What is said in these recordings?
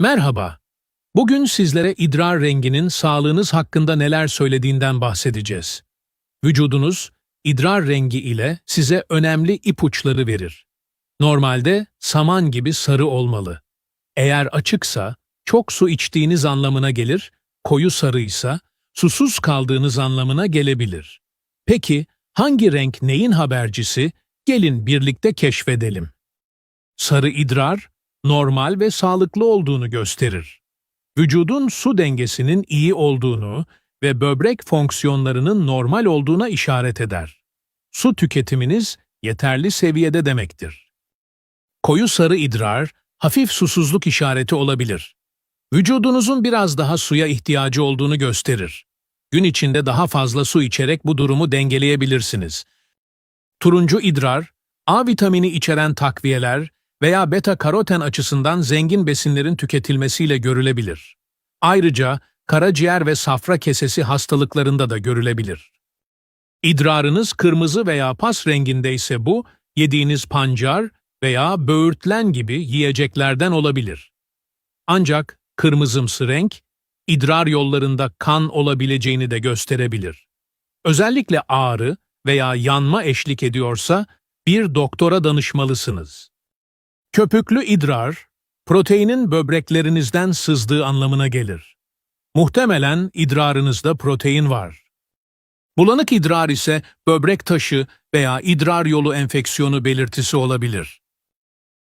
Merhaba. Bugün sizlere idrar renginin sağlığınız hakkında neler söylediğinden bahsedeceğiz. Vücudunuz idrar rengi ile size önemli ipuçları verir. Normalde saman gibi sarı olmalı. Eğer açıksa çok su içtiğiniz anlamına gelir, koyu sarıysa susuz kaldığınız anlamına gelebilir. Peki hangi renk neyin habercisi? Gelin birlikte keşfedelim. Sarı idrar, normal ve sağlıklı olduğunu gösterir. Vücudun su dengesinin iyi olduğunu ve böbrek fonksiyonlarının normal olduğuna işaret eder. Su tüketiminiz yeterli seviyede demektir. Koyu sarı idrar, hafif susuzluk işareti olabilir. Vücudunuzun biraz daha suya ihtiyacı olduğunu gösterir. Gün içinde daha fazla su içerek bu durumu dengeleyebilirsiniz. Turuncu idrar, A vitamini içeren takviyeler veya beta karoten açısından zengin besinlerin tüketilmesiyle görülebilir. Ayrıca karaciğer ve safra kesesi hastalıklarında da görülebilir. İdrarınız kırmızı veya pas renginde ise bu, yediğiniz pancar veya böğürtlen gibi yiyeceklerden olabilir. Ancak kırmızımsı renk, idrar yollarında kan olabileceğini de gösterebilir. Özellikle ağrı veya yanma eşlik ediyorsa bir doktora danışmalısınız. Köpüklü idrar, proteinin böbreklerinizden sızdığı anlamına gelir. Muhtemelen idrarınızda protein var. Bulanık idrar ise böbrek taşı veya idrar yolu enfeksiyonu belirtisi olabilir.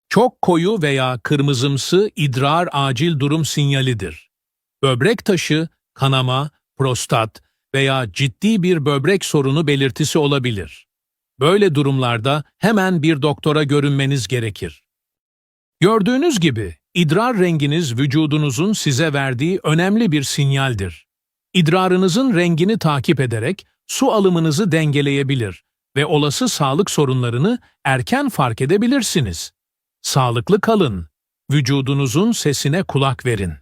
Çok koyu veya kırmızımsı idrar acil durum sinyalidir. Böbrek taşı, kanama, prostat veya ciddi bir böbrek sorunu belirtisi olabilir. Böyle durumlarda hemen bir doktora görünmeniz gerekir. Gördüğünüz gibi idrar renginiz vücudunuzun size verdiği önemli bir sinyaldir. İdrarınızın rengini takip ederek su alımınızı dengeleyebilir ve olası sağlık sorunlarını erken fark edebilirsiniz. Sağlıklı kalın, vücudunuzun sesine kulak verin.